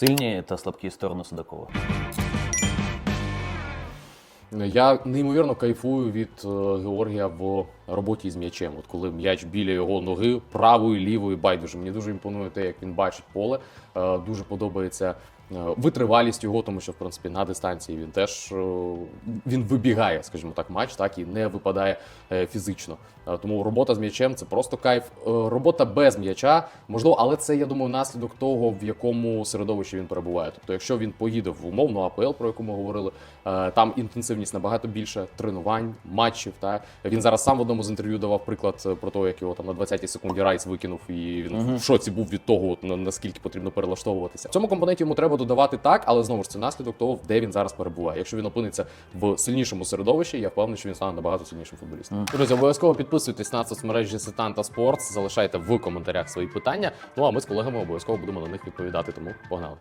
Сильні та слабкі сторони Судакова. Я неймовірно кайфую від е, Георгія в роботі з м'ячем. От коли м'яч біля його ноги, правої, лівої, байдуже. Мені дуже імпонує те, як він бачить поле. Е, Дуже подобається витривалість його, тому що в принципі на дистанції він теж е, він вибігає, скажімо так, матч, так і не випадає е, фізично. Е, Тому робота з м'ячем це просто кайф. Е, Робота без м'яча можливо, але це я думаю наслідок того, в якому середовищі він перебуває. Тобто, якщо він поїде в умовну АПЛ, про яку ми говорили, е, там інтенсивність набагато більше тренувань, матчів. Та він зараз сам в одному з інтерв'ю давав приклад е, про те, як його там на 20-й секунді Райс викинув, і він в шоці був від того, от, наскільки потрібно перелаштовуватися. В цьому компоненті йому треба додавати так, але знову ж це наслідок того, де він зараз перебуває. Якщо він опиниться в сильнішому середовищі, я впевнений, що він стане набагато сильнішим футболістом. Друзі, обов'язково підписуйтесь на соцмережі Сетанта Спортс, залишайте в коментарях свої питання. Ну а ми з колегами обов'язково будемо на них відповідати. Тому погнали.